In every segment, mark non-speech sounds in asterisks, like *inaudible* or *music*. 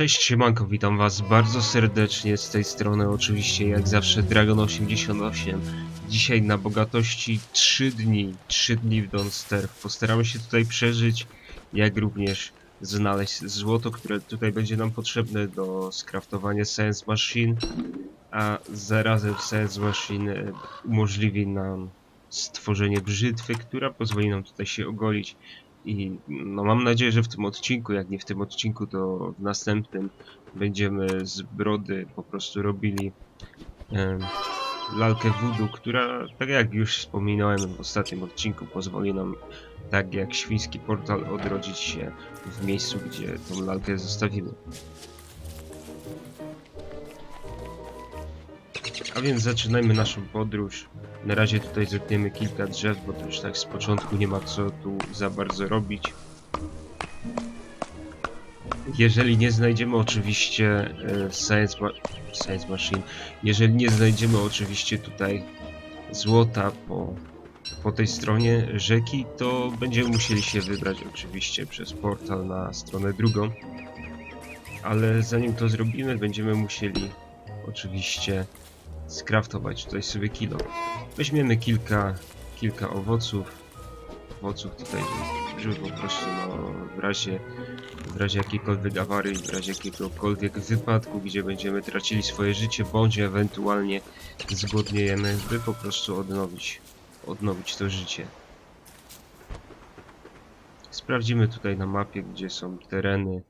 Cześć, siemanko, witam was bardzo serdecznie z tej strony, oczywiście jak zawsze Dragon88. Dzisiaj na bogatości 3 dni, 3 dni w Donster. Postaramy się tutaj przeżyć, jak również znaleźć złoto, które tutaj będzie nam potrzebne do skraftowania Science Machine, a zarazem Science Machine e, umożliwi nam stworzenie brzytwy, która pozwoli nam tutaj się ogolić i no mam nadzieję, że w tym odcinku, jak nie w tym odcinku, to w następnym będziemy z brody po prostu robili em, lalkę voodoo, która, tak jak już wspominałem w ostatnim odcinku, pozwoli nam, tak jak świński portal, odrodzić się w miejscu, gdzie tą lalkę zostawimy. A więc zaczynajmy naszą podróż. Na razie tutaj zetniemy kilka drzew, bo to już tak z początku nie ma co tu za bardzo robić. Jeżeli nie znajdziemy oczywiście e, science, ma science Machine, jeżeli nie znajdziemy oczywiście tutaj złota po, po tej stronie rzeki, to będziemy musieli się wybrać oczywiście przez portal na stronę drugą. Ale zanim to zrobimy, będziemy musieli oczywiście skraftować tutaj sobie kilo. Weźmiemy kilka, kilka owoców. Owoców tutaj, żeby po prostu no, w razie w razie jakiejkolwiek awarii, w razie jakiegokolwiek wypadku, gdzie będziemy tracili swoje życie, bądź ewentualnie zgłodniejemy, by po prostu odnowić, odnowić to życie. Sprawdzimy tutaj na mapie, gdzie są tereny,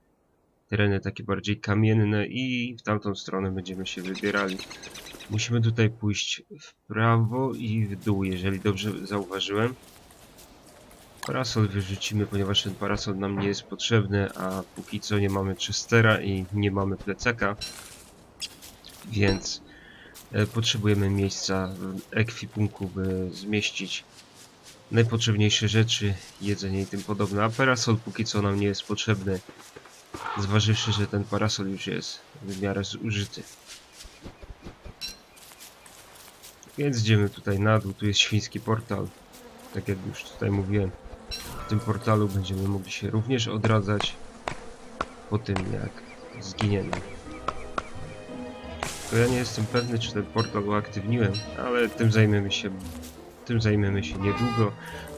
tereny takie bardziej kamienne i w tamtą stronę będziemy się wybierali. Musimy tutaj pójść w prawo i w dół, jeżeli dobrze zauważyłem. Parasol wyrzucimy, ponieważ ten parasol nam nie jest potrzebny, a póki co nie mamy czystera i nie mamy plecaka. Więc e, potrzebujemy miejsca w ekwipunku, by zmieścić najpotrzebniejsze rzeczy, jedzenie i tym podobne. A parasol póki co nam nie jest potrzebny, zważywszy, że ten parasol już jest w miarę zużyty. Więc idziemy tutaj na dół, tu jest świński portal. Tak jak już tutaj mówiłem, w tym portalu będziemy mogli się również odradzać po tym jak zginiemy. To ja nie jestem pewny czy ten portal uaktywniłem, ale tym zajmiemy się tym zajmiemy się niedługo.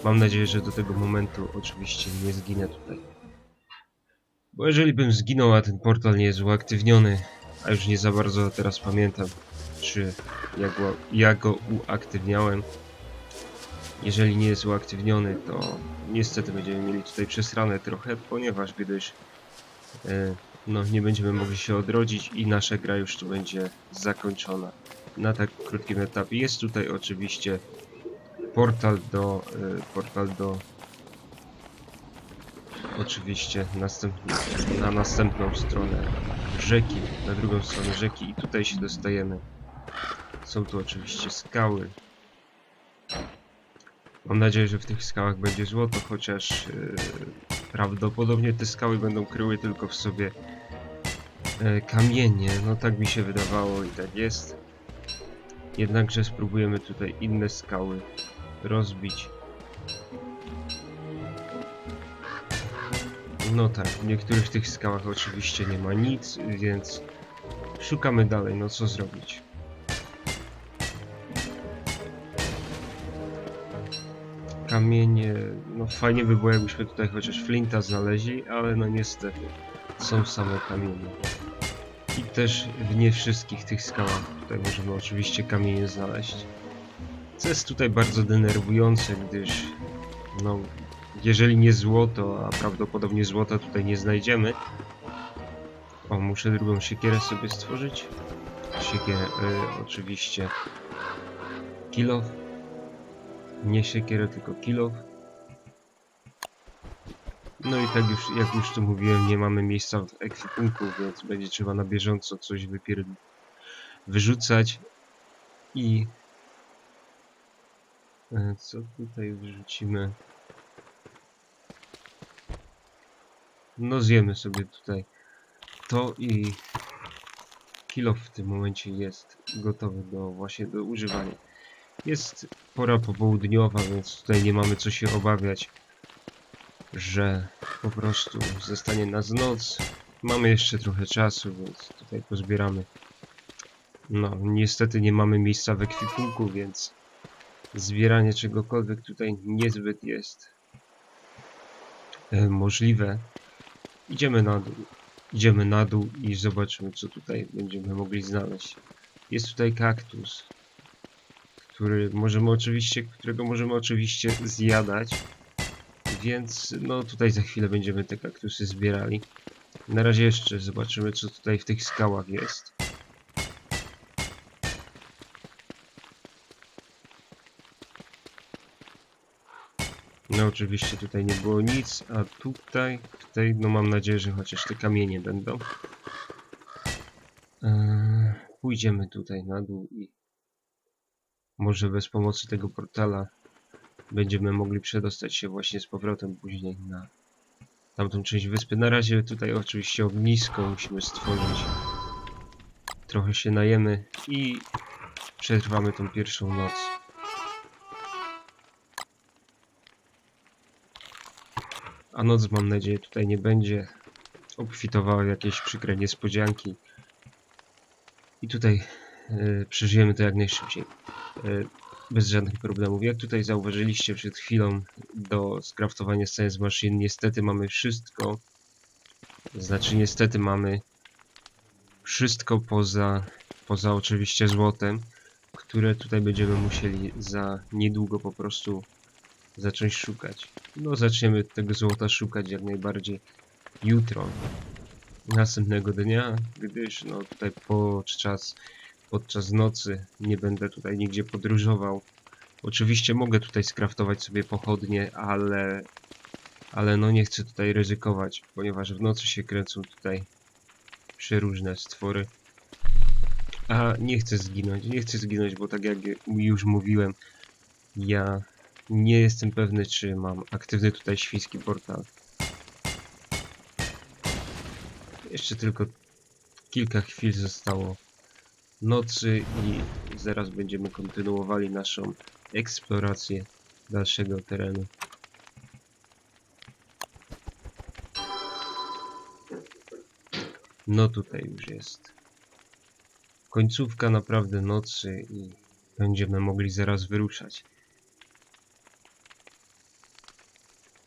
Mam nadzieję, że do tego momentu oczywiście nie zginę tutaj. Bo jeżeli bym zginął, a ten portal nie jest uaktywniony, a już nie za bardzo teraz pamiętam, czy ja go, ja go uaktywniałem. Jeżeli nie jest uaktywniony, to niestety będziemy mieli tutaj przesrane trochę, ponieważ gdyż e, no, nie będziemy mogli się odrodzić i nasza gra już tu będzie zakończona na tak krótkim etapie. Jest tutaj oczywiście portal do e, portal do oczywiście następny, na następną stronę rzeki, na drugą stronę rzeki i tutaj się dostajemy. Są tu oczywiście skały. Mam nadzieję, że w tych skałach będzie złoto, chociaż yy, prawdopodobnie te skały będą kryły tylko w sobie e, kamienie. No tak mi się wydawało i tak jest. Jednakże spróbujemy tutaj inne skały rozbić. No tak, w niektórych tych skałach oczywiście nie ma nic, więc szukamy dalej, no co zrobić. Kamienie, no fajnie by było jakbyśmy tutaj chociaż flinta znaleźli, ale no niestety są same kamienie. I też w nie wszystkich tych skałach tutaj możemy oczywiście kamienie znaleźć. Co jest tutaj bardzo denerwujące, gdyż no jeżeli nie złoto, a prawdopodobnie złota tutaj nie znajdziemy. O, muszę drugą siekierę sobie stworzyć. Siekierę, y, oczywiście. Kilof. Nie siekierę, tylko kilof. No i tak już, jak już tu mówiłem, nie mamy miejsca w ekwipunku, więc będzie trzeba na bieżąco coś wypier... wyrzucać. I... y, Co tutaj wyrzucimy? No zjemy sobie tutaj to i kilo w tym momencie jest gotowy do właśnie do używania. Jest pora popołudniowa, więc tutaj nie mamy co się obawiać, że po prostu zostanie nas noc Mamy jeszcze trochę czasu, więc tutaj pozbieramy. No, niestety nie mamy miejsca w ekwipunku, więc zbieranie czegokolwiek tutaj niezbyt jest e, możliwe. Idziemy na dół. Idziemy na dół i zobaczymy, co tutaj będziemy mogli znaleźć. Jest tutaj kaktus, który możemy oczywiście, którego możemy oczywiście zjadać. Więc no tutaj za chwilę będziemy te kaktusy zbierali. Na razie jeszcze zobaczymy, co tutaj w tych skałach jest. No oczywiście tutaj nie było nic, a tutaj, tutaj no mam nadzieję, że chociaż te kamienie będą. Eee, pójdziemy tutaj na dół i może bez pomocy tego portala będziemy mogli przedostać się właśnie z powrotem później na tamtą część wyspy. Na razie tutaj oczywiście ognisko musimy stworzyć. Trochę się najemy i przetrwamy tą pierwszą noc. A noc mam nadzieję tutaj nie będzie obfitowała w jakieś przykre niespodzianki. I tutaj e, przeżyjemy to jak najszybciej. E, bez żadnych problemów. Jak tutaj zauważyliście przed chwilą do skraftowania z maszyn, niestety mamy wszystko. Znaczy niestety mamy wszystko poza, poza oczywiście złotem, które tutaj będziemy musieli za niedługo po prostu zacząć szukać. No zaczniemy tego złota szukać jak najbardziej jutro, następnego dnia, gdyż no tutaj podczas, podczas nocy nie będę tutaj nigdzie podróżował. Oczywiście mogę tutaj skraftować sobie pochodnie, ale, ale no nie chcę tutaj ryzykować, ponieważ w nocy się kręcą tutaj przeróżne stwory. A nie chcę zginąć, nie chcę zginąć, bo tak jak już mówiłem, ja nie jestem pewny, czy mam aktywny tutaj świński portal. Jeszcze tylko kilka chwil zostało nocy i zaraz będziemy kontynuowali naszą eksplorację dalszego terenu. No tutaj już jest końcówka naprawdę nocy i będziemy mogli zaraz wyruszać.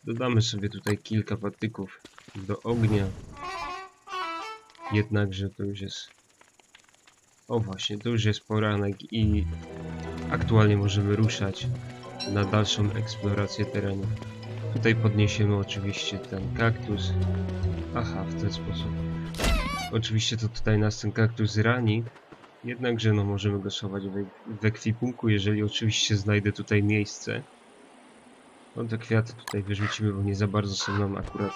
Dodamy sobie tutaj kilka patyków do ognia. Jednakże to już jest... O właśnie, to już jest poranek i aktualnie możemy ruszać na dalszą eksplorację terenu. Tutaj podniesiemy oczywiście ten kaktus. Aha, w ten sposób. Oczywiście to tutaj nas ten kaktus rani. Jednakże no możemy go schować w, w ekwipunku, jeżeli oczywiście znajdę tutaj miejsce. No te kwiaty tutaj wyrzucimy, bo nie za bardzo są nam akurat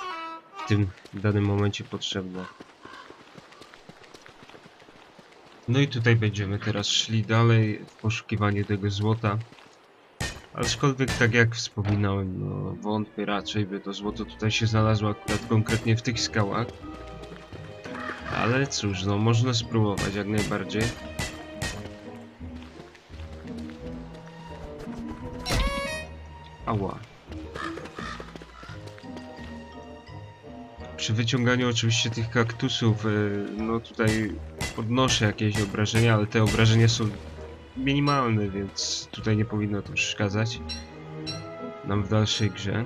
w tym danym momencie potrzebne. No i tutaj będziemy teraz szli dalej w poszukiwaniu tego złota. Aczkolwiek tak jak wspominałem, no wątpię raczej, by to złoto tutaj się znalazło akurat konkretnie w tych skałach. Ale cóż, no można spróbować jak najbardziej. Ała. Przy wyciąganiu oczywiście tych kaktusów, y, no tutaj podnoszę jakieś obrażenia, ale te obrażenia są minimalne, więc tutaj nie powinno to przeszkadzać nam w dalszej grze.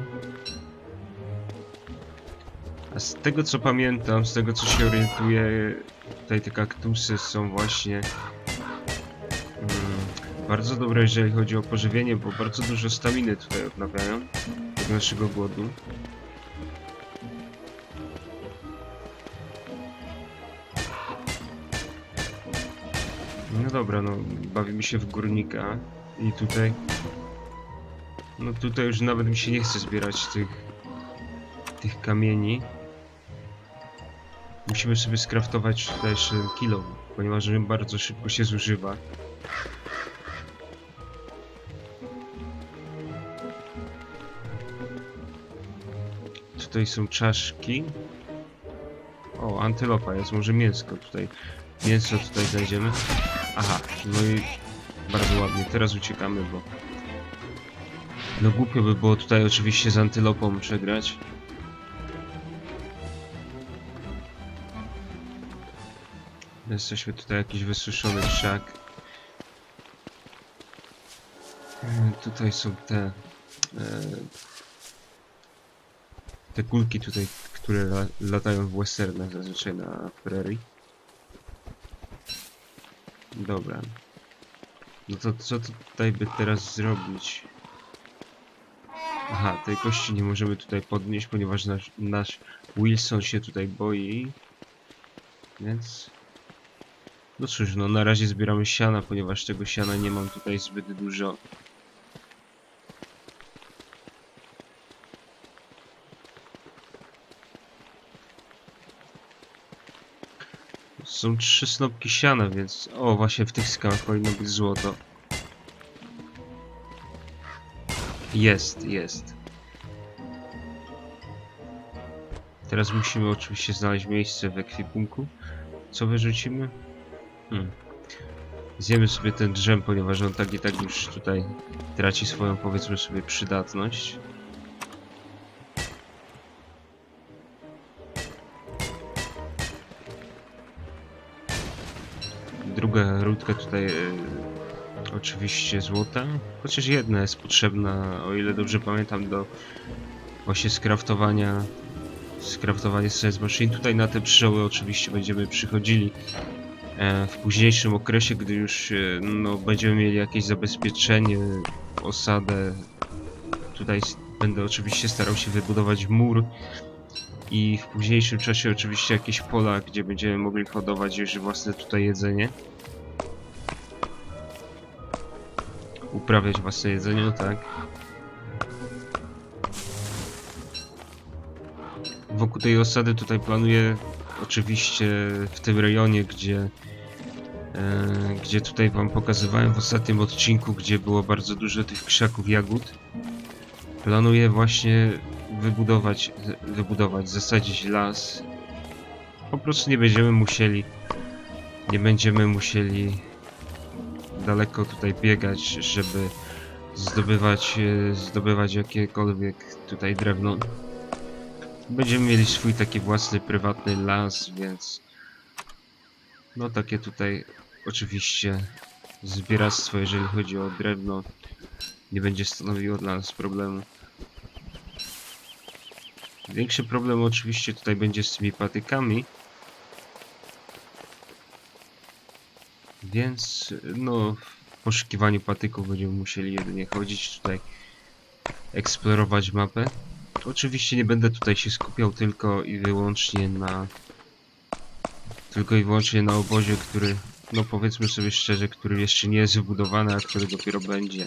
A z tego co pamiętam, z tego co się orientuję, tutaj te kaktusy są właśnie mm, bardzo dobre jeżeli chodzi o pożywienie, bo bardzo dużo staminy tutaj odnawiają od naszego głodu. No dobra, no bawimy się w górnika i tutaj... No tutaj już nawet mi się nie chce zbierać tych... tych kamieni. Musimy sobie skraftować tutaj kilo, ponieważ on bardzo szybko się zużywa. Tutaj są czaszki. O, antylopa jest, może mięsko tutaj. Mięso tutaj znajdziemy. Aha, no i bardzo ładnie. Teraz uciekamy, bo... No głupio by było tutaj oczywiście z antylopą przegrać. Jesteśmy tutaj jakiś wysuszony krzak. E, Tutaj są te... E, te kulki tutaj, które la, latają w westernach zazwyczaj na prairie. Dobra. No to co tutaj by teraz zrobić? Aha, tej kości nie możemy tutaj podnieść, ponieważ nasz, nasz Wilson się tutaj boi. Więc... No cóż, no na razie zbieramy siana, ponieważ tego siana nie mam tutaj zbyt dużo. Są trzy snopki siana, więc... O, właśnie w tych skałach powinno być złoto. Jest, jest. Teraz musimy oczywiście znaleźć miejsce w ekwipunku. Co wyrzucimy? Hmm. Zjemy sobie ten drzem, ponieważ on tak i tak już tutaj traci swoją, powiedzmy sobie, przydatność. Druga rudka tutaj e, oczywiście złota, chociaż jedna jest potrzebna, o ile dobrze pamiętam, do właśnie skraftowania skraftowanie Science Machine. Tutaj na te pszczoły oczywiście będziemy przychodzili e, w późniejszym okresie, gdy już e, no, będziemy mieli jakieś zabezpieczenie, osadę. Tutaj będę oczywiście starał się wybudować mur i w późniejszym czasie oczywiście jakieś pola, gdzie będziemy mogli hodować już własne tutaj jedzenie. Uprawiać własne jedzenie, no tak. Wokół tej osady tutaj planuję oczywiście w tym rejonie, gdzie e, gdzie tutaj wam pokazywałem w ostatnim odcinku, gdzie było bardzo dużo tych krzaków jagód. Planuję właśnie wybudować, wybudować, zasadzić las. Po prostu nie będziemy musieli nie będziemy musieli daleko tutaj biegać, żeby zdobywać, e, zdobywać jakiekolwiek tutaj drewno. Będziemy mieli swój taki własny, prywatny las, więc... No takie tutaj oczywiście zbieractwo, jeżeli chodzi o drewno, nie będzie stanowiło dla nas problemu. Większy problem oczywiście tutaj będzie z tymi patykami. Więc no w poszukiwaniu patyków będziemy musieli jedynie chodzić tutaj, eksplorować mapę. Oczywiście nie będę tutaj się skupiał tylko i wyłącznie na tylko i wyłącznie na obozie, który no powiedzmy sobie szczerze, który jeszcze nie jest wybudowany, a który dopiero będzie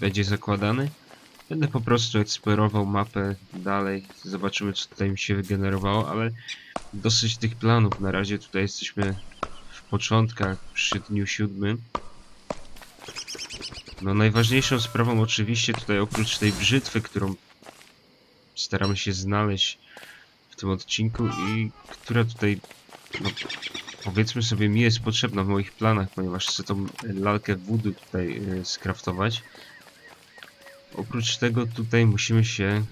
będzie zakładany. Będę po prostu eksplorował mapę dalej, zobaczymy co tutaj mi się wygenerowało, ale dosyć tych planów. Na razie tutaj jesteśmy w początkach, przy dniu siódmym. No najważniejszą sprawą oczywiście tutaj oprócz tej brzytwy, którą staramy się znaleźć w tym odcinku i która tutaj, no, powiedzmy sobie, mi jest potrzebna w moich planach, ponieważ chcę tą lalkę voodoo tutaj y, skraftować. Oprócz tego tutaj musimy się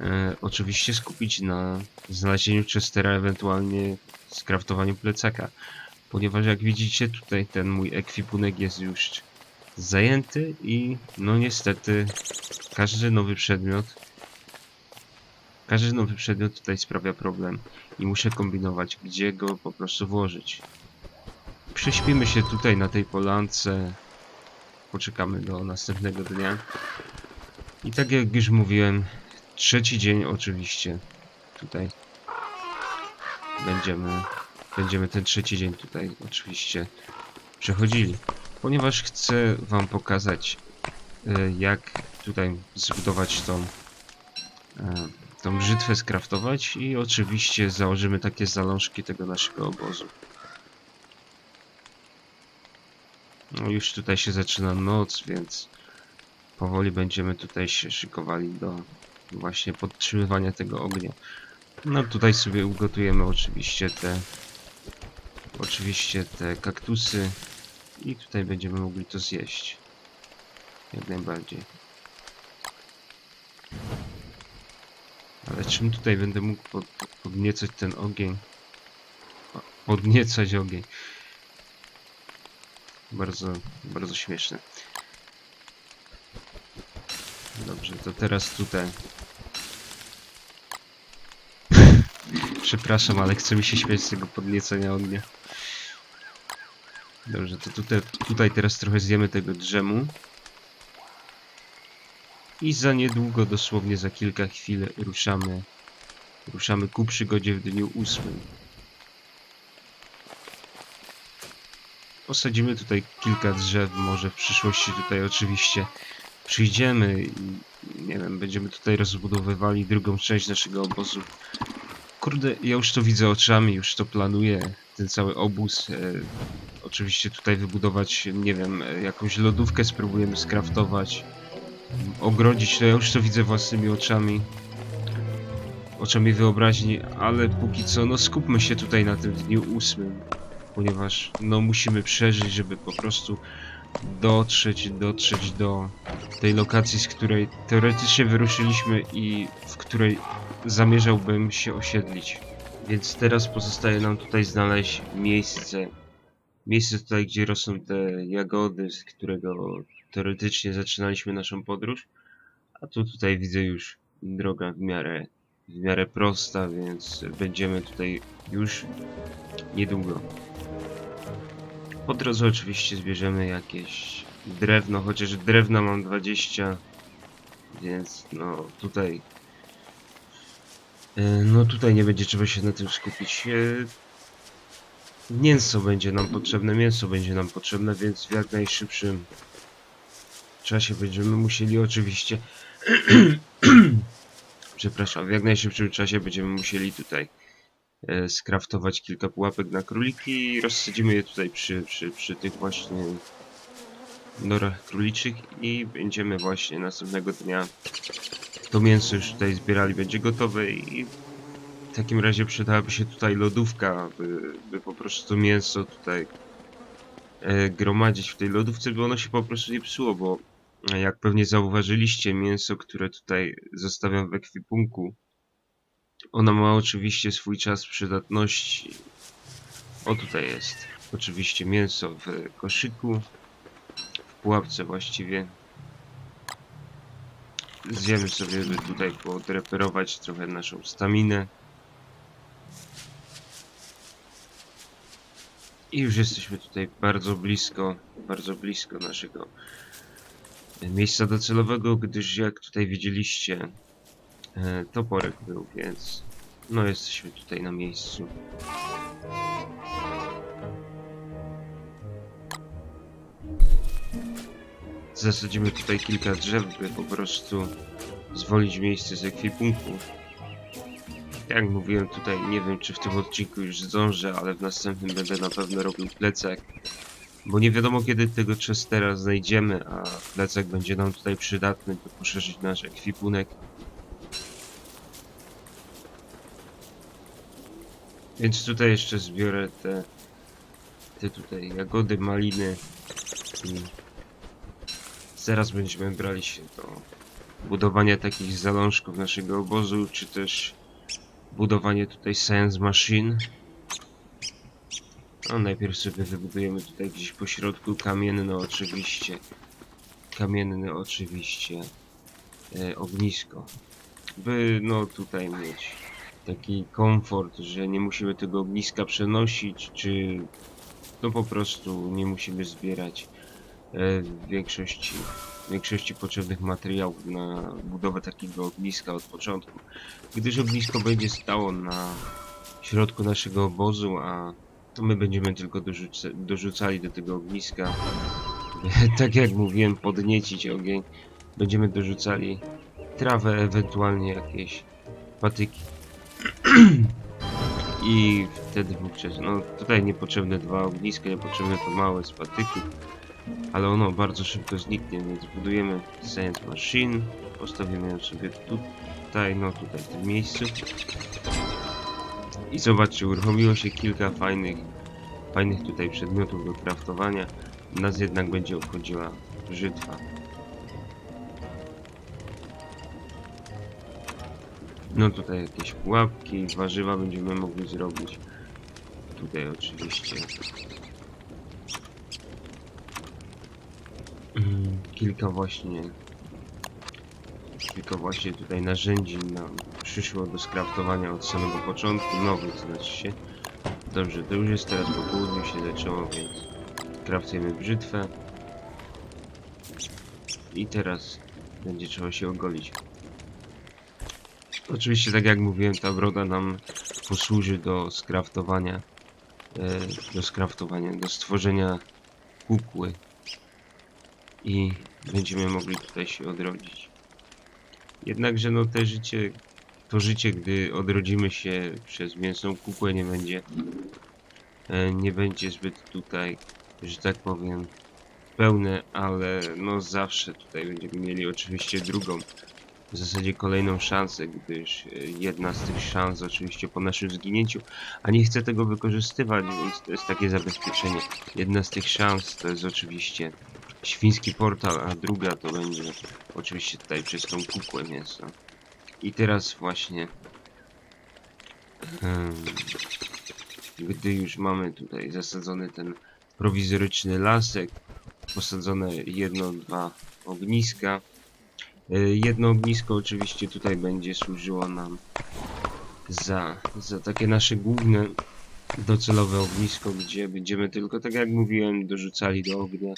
e, oczywiście skupić na znalezieniu Chestera, ewentualnie skraftowaniu plecaka. Ponieważ jak widzicie tutaj ten mój ekwipunek jest już zajęty i no niestety każdy nowy przedmiot każdy nowy przedmiot tutaj sprawia problem i muszę kombinować gdzie go po prostu włożyć. Prześpimy się tutaj na tej polance, poczekamy do następnego dnia. I tak jak już mówiłem, trzeci dzień oczywiście tutaj będziemy, będziemy ten trzeci dzień tutaj oczywiście przechodzili. Ponieważ chcę wam pokazać e, jak tutaj zbudować tą e, tą brzytwę skraftować i oczywiście założymy takie zalążki tego naszego obozu. No już tutaj się zaczyna noc, więc powoli będziemy tutaj się szykowali do właśnie podtrzymywania tego ognia. No tutaj sobie ugotujemy oczywiście te oczywiście te kaktusy i tutaj będziemy mogli to zjeść. Jak najbardziej. Ale czym tutaj będę mógł pod, podniecać ten ogień? Podniecać ogień. Bardzo, bardzo śmieszne. Dobrze, to teraz tutaj. *laughs* Przepraszam, ale chce mi się śmiać z tego podniecenia ognia. Dobrze, to tutaj, tutaj teraz trochę zjemy tego drzemu. I za niedługo, dosłownie za kilka chwil ruszamy, ruszamy ku przygodzie w dniu ósmym. Posadzimy tutaj kilka drzew, może w przyszłości tutaj oczywiście przyjdziemy i nie wiem, będziemy tutaj rozbudowywali drugą część naszego obozu. Kurde, ja już to widzę oczami, już to planuję, ten cały obóz. E, oczywiście tutaj wybudować, nie wiem, e, jakąś lodówkę spróbujemy skraftować, ogrodzić, to ja już to widzę własnymi oczami. Oczami wyobraźni, ale póki co, no skupmy się tutaj na tym dniu ósmym, ponieważ no musimy przeżyć, żeby po prostu dotrzeć, dotrzeć do tej lokacji, z której teoretycznie wyruszyliśmy i w której zamierzałbym się osiedlić. Więc teraz pozostaje nam tutaj znaleźć miejsce. Miejsce tutaj, gdzie rosną te jagody, z którego teoretycznie zaczynaliśmy naszą podróż. A tu tutaj widzę już droga w miarę, w miarę prosta, więc będziemy tutaj już niedługo. Po drodze oczywiście zbierzemy jakieś drewno, chociaż drewna mam 20, więc no tutaj E, No tutaj nie będzie trzeba się na tym skupić. E, Mięso będzie nam potrzebne, mięso będzie nam potrzebne, więc w jak najszybszym czasie będziemy musieli oczywiście *clears throat* przepraszam, w jak najszybszym czasie będziemy musieli tutaj skraftować kilka pułapek na króliki i rozsadzimy je tutaj przy, przy, przy tych właśnie norach króliczych i będziemy właśnie następnego dnia to mięso już tutaj zbierali, będzie gotowe i w takim razie przydałaby się tutaj lodówka, by, by po prostu to mięso tutaj e, gromadzić w tej lodówce, by ono się po prostu nie psuło, bo e, jak pewnie zauważyliście, mięso, które tutaj zostawiam w ekwipunku, ono ma oczywiście swój czas przydatności. O tutaj jest. Oczywiście mięso w koszyku, w pułapce właściwie zjemy sobie, by tutaj podreperować trochę naszą staminę. I już jesteśmy tutaj bardzo blisko, bardzo blisko naszego miejsca docelowego, gdyż jak tutaj widzieliście, e, toporek był, więc no jesteśmy tutaj na miejscu. Zasadzimy tutaj kilka drzew, by po prostu zwolić miejsce z ekwipunku. Jak mówiłem tutaj, nie wiem czy w tym odcinku już zdążę, ale w następnym będę na pewno robił plecak. Bo nie wiadomo kiedy tego Chestera znajdziemy, a plecak będzie nam tutaj przydatny, by poszerzyć nasz ekwipunek. Więc tutaj jeszcze zbiorę te, te tutaj jagody, maliny i zaraz będziemy brali się do budowania takich zalążków naszego obozu, czy też budowanie tutaj science machine. No najpierw sobie wybudujemy tutaj gdzieś po środku kamienne oczywiście. Kamienne oczywiście e, ognisko. By no tutaj mieć taki komfort, że nie musimy tego ogniska przenosić, czy no po prostu nie musimy zbierać e, większości, większości potrzebnych materiałów na budowę takiego ogniska od początku. Gdyż ognisko będzie stało na środku naszego obozu, a to my będziemy tylko dorzuca dorzucali do tego ogniska, *laughs* tak jak mówiłem, podniecić ogień. Będziemy dorzucali trawę, ewentualnie jakieś patyki. *clears throat* I wtedy wówczas, no tutaj niepotrzebne dwa ogniska, niepotrzebne to małe z patyków, ale ono bardzo szybko zniknie, więc budujemy Science Machine, postawimy ją sobie tutaj, no tutaj w tym miejscu. I zobaczcie, uruchomiło się kilka fajnych, fajnych tutaj przedmiotów do craftowania. Nas jednak będzie obchodziła brzytwa. No tutaj jakieś pułapki, warzywa będziemy mogli zrobić. tutaj oczywiście mm, kilka właśnie kilka właśnie tutaj narzędzi nam przyszło do skraftowania od samego początku, nowych znaczy się. Dobrze, to już jest teraz po południu się zaczęło, więc kraftujemy brzytwę. I teraz będzie trzeba się ogolić. Oczywiście, tak jak mówiłem, ta broda nam posłuży do skraftowania, e, do skraftowania, do stworzenia kukły i będziemy mogli tutaj się odrodzić. Jednakże no te życie, to życie, gdy odrodzimy się przez mięsną kukłę nie będzie, e, nie będzie zbyt tutaj, że tak powiem, pełne, ale no zawsze tutaj będziemy mieli oczywiście drugą, w zasadzie kolejną szansę, gdyż e, jedna z tych szans oczywiście po naszym zginięciu, a nie chcę tego wykorzystywać, więc to jest takie zabezpieczenie. Jedna z tych szans to jest oczywiście świński portal, a druga to będzie oczywiście tutaj przez tą kukłę mięsną. I teraz właśnie em, gdy już mamy tutaj zasadzony ten prowizoryczny lasek, posadzone jedno, dwa ogniska. E, Jedno ognisko oczywiście tutaj będzie służyło nam za, za takie nasze główne docelowe ognisko, gdzie będziemy tylko, tak jak mówiłem, dorzucali do ognia,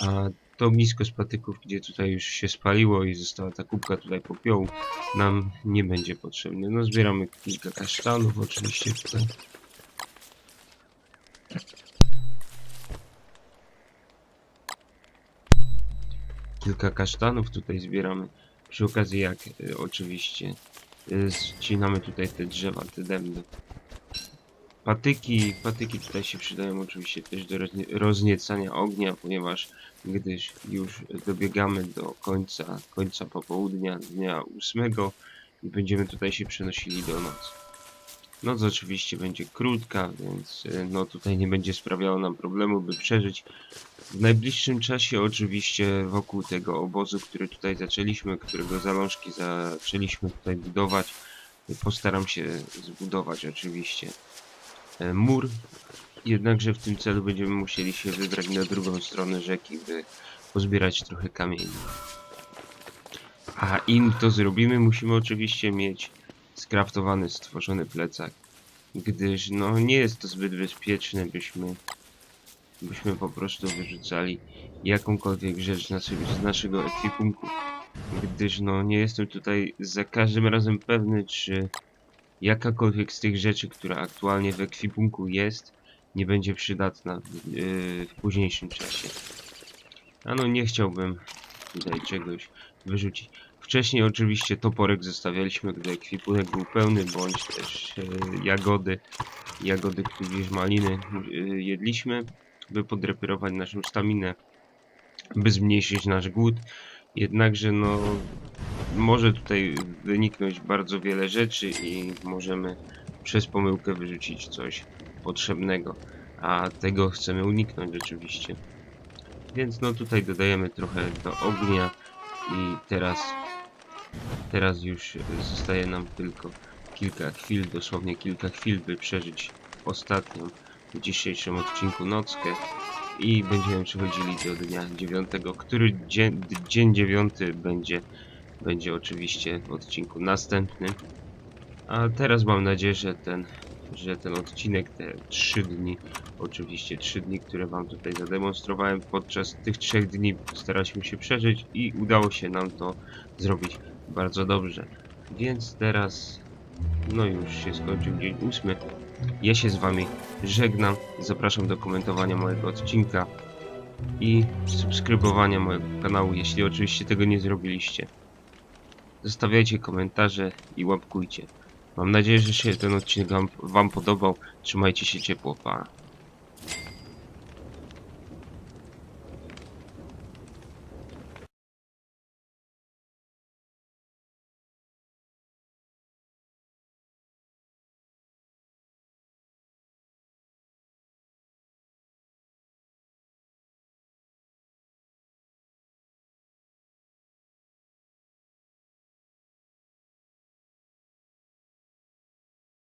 a to ognisko z patyków, gdzie tutaj już się spaliło i została ta kubka tutaj popiołu, nam nie będzie potrzebne. No zbieramy kilka kasztanów oczywiście tutaj. Kilka kasztanów tutaj zbieramy. Przy okazji jak y, oczywiście y, ścinamy tutaj te drzewa, te dęby. Patyki, patyki tutaj się przydają oczywiście też do roznie- rozniecania ognia, ponieważ gdyż już dobiegamy do końca, końca popołudnia dnia ósmego i będziemy tutaj się przenosili do nocy. Noc oczywiście będzie krótka, więc y, no tutaj nie będzie sprawiało nam problemu, by przeżyć. W najbliższym czasie oczywiście wokół tego obozu, który tutaj zaczęliśmy, którego zalążki zaczęliśmy tutaj budować, postaram się zbudować oczywiście e, mur. Jednakże w tym celu będziemy musieli się wybrać na drugą stronę rzeki, by pozbierać trochę kamieni. A im to zrobimy, musimy oczywiście mieć skraftowany, stworzony plecak, gdyż no nie jest to zbyt bezpieczne, byśmy byśmy po prostu wyrzucali jakąkolwiek rzecz na sobie z naszego ekwipunku, gdyż no nie jestem tutaj za każdym razem pewny, czy jakakolwiek z tych rzeczy, która aktualnie w ekwipunku jest, nie będzie przydatna w, yy, w późniejszym czasie. A no nie chciałbym tutaj czegoś wyrzucić. Wcześniej oczywiście toporek zostawialiśmy, gdy ekwipunek był pełny, bądź też yy, jagody, jagody tudzież maliny yy, jedliśmy, by podreperować naszą staminę, by zmniejszyć nasz głód. Jednakże no może tutaj wyniknąć bardzo wiele rzeczy i możemy przez pomyłkę wyrzucić coś potrzebnego, a tego chcemy uniknąć oczywiście. Więc no tutaj dodajemy trochę do ognia i teraz teraz już zostaje nam tylko kilka chwil, dosłownie kilka chwil, by przeżyć ostatnią w dzisiejszym odcinku nockę i będziemy przechodzili do dnia dziewiątego, który dzień, dzień dziewiąty będzie, będzie oczywiście w odcinku następnym. A teraz mam nadzieję, że ten, że ten odcinek, te trzy dni, oczywiście trzy dni, które wam tutaj zademonstrowałem, podczas tych trzech dni staraliśmy się przeżyć i udało się nam to zrobić bardzo dobrze. Więc teraz, no już się skończył dzień ósmy. Ja się z wami żegnam. Zapraszam do komentowania mojego odcinka i subskrybowania mojego kanału, jeśli oczywiście tego nie zrobiliście. Zostawiajcie komentarze i łapkujcie. Mam nadzieję, że się ten odcinek wam, podobał. Trzymajcie się ciepło, pa.